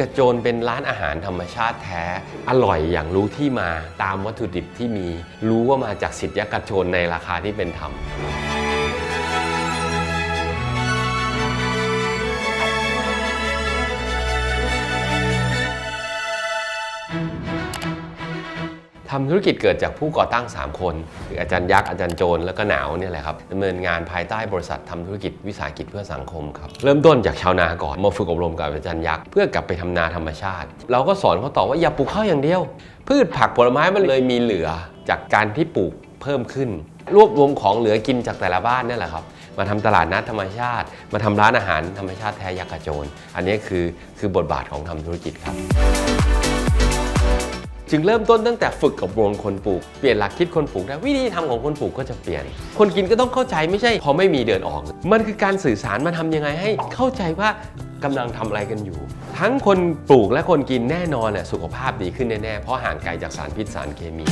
กระโจนเป็นร้านอาหารธรรมชาติแท้ อร่อยอย่างรู้ที่มาตามวัตถุดิบที่มี รู้ว่ามาจากสิทธิกระโจนในราคาที่เป็นธรรม ทำธุรกิจเกิดจากผู้ก่อตั้ง 3 คนคืออาจารย์ยักษ์อาจารย์โจรแล้วก็หนาวเนี่ยแหละครับดำเนินงานภายใต้บริษัททำธุรกิจวิสาหกิจเพื่อสังคมครับเริ่มต้นจากชาวนาก่อนมาฝึกอบรมกับอาจารย์ยักษ์เพื่อกลับไปทำนาธรรมชาติ เราก็สอนเขาต่อว่าอย่าปลูกข้าวอย่างเดียว พืชผักผลไม้มันเลยมีเหลือจากการที่ปลูกเพิ่มขึ้น รวบรวมของเหลือกินจากแต่ละบ้านนี่แหละครับมาทำตลาดนัดธรรมชาติ มาทำร้านอาหารธรรมชาติแท้ยักษ์กระโจนอันนี้คือคือบทบาทของทำธุรกิจครับ จึงเริ่มต้นตั้งแต่ฝึกกับวงคนปลูก เปลี่ยนหลักคิดคนปลูกได้วิธีทำของคนปลูกก็จะเปลี่ยน คนกินก็ต้องเข้าใจไม่ใช่ พอไม่มีเดินออก มันคือการสื่อสารมาทำยังไงให้เข้าใจว่ากำลังทำอะไรกันอยู่ ทั้งคนปลูกและคนกินแน่นอนน่ะสุขภาพดีขึ้นแน่ๆเพราะห่างไกลจากสารพิษสารเคมี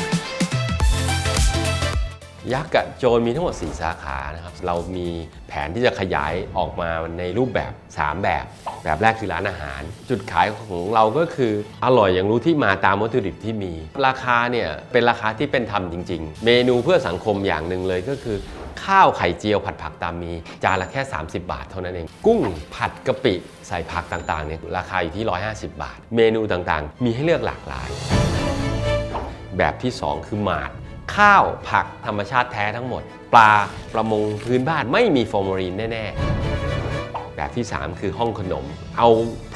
ยักษ์กับโจรมีทั้งหมด 4 สาขานะครับเรามีแผนที่จะขยายออกมาในรูปแบบ 3 แบบ แบบแรกคือร้านอาหาร จุดขายของเราก็คืออร่อยอย่างรู้ที่มาตามวัตถุดิบที่มี ราคาเนี่ยเป็นราคาที่เป็นธรรมจริง ๆ เมนูเพื่อสังคมอย่างหนึ่งเลยก็คือ ข้าวไข่เจียวผัดผักตามมี จานละแค่ 30 บาทเท่านั้นเอง กุ้งผัดกะปิใส่ผักต่างๆเนี่ยราคาอยู่ที่ 150 บาท เมนูต่างๆ มีให้เลือกหลากหลายแบบที่ 2 คือหมาด ข้าวผักธรรมชาติแท้ทั้งหมด ปลาประมงพื้นบ้านไม่มีฟอร์มาลีนแน่ ๆ แบบที่ 3 คือห้องขนม เอา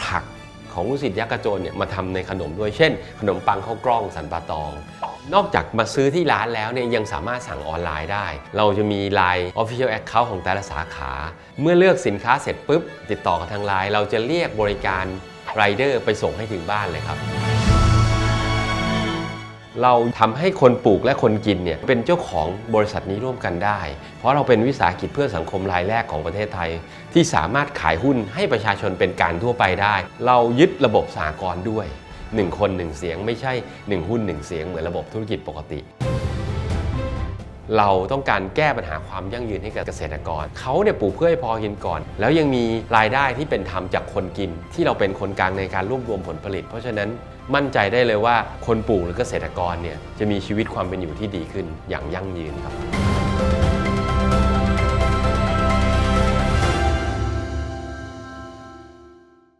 ผักของลูกศิษย์ยักษ์กระโจนเนี่ยมาทำในขนมด้วยเช่น ขนมปังข้าวกล้องสันปะตอง นอกจากมาซื้อที่ร้านแล้วเนี่ยยังสามารถสั่งออนไลน์ได้ เราจะมี Line Official Account ของแต่ละสาขา เมื่อเลือกสินค้าเสร็จปุ๊บ ติดต่อกับทางไลน์เราจะเรียกบริการไรเดอร์ไปส่งให้ถึงบ้านเลยครับ เราทำให้คนปลูกและคนกินเนี่ยเป็นเจ้าของบริษัทนี้ร่วมกันได้ เพราะเราเป็นวิสาหกิจเพื่อสังคมรายแรกของประเทศไทย ที่สามารถขายหุ้นให้ประชาชนเป็นการทั่วไปได้ เรายึดระบบสากลด้วย 1 คน 1 เสียงไม่ใช่ 1 หุ้น 1 เสียงเหมือนระบบธุรกิจปกติ เราต้องการแก้ปัญหาความยั่งยืนให้กับเกษตรกร เขาเนี่ยปลูกเพื่อให้พอกินก่อน แล้วยังมีรายได้ที่เป็นธรรมจากคนกิน ที่เราเป็นคนกลางในการรวบรวมผลผลิต เพราะฉะนั้นมั่นใจได้เลยว่าคนปลูกหรือเกษตรกรเนี่ยจะมีชีวิตความเป็นอยู่ที่ดีขึ้นอย่างยั่งยืนครับ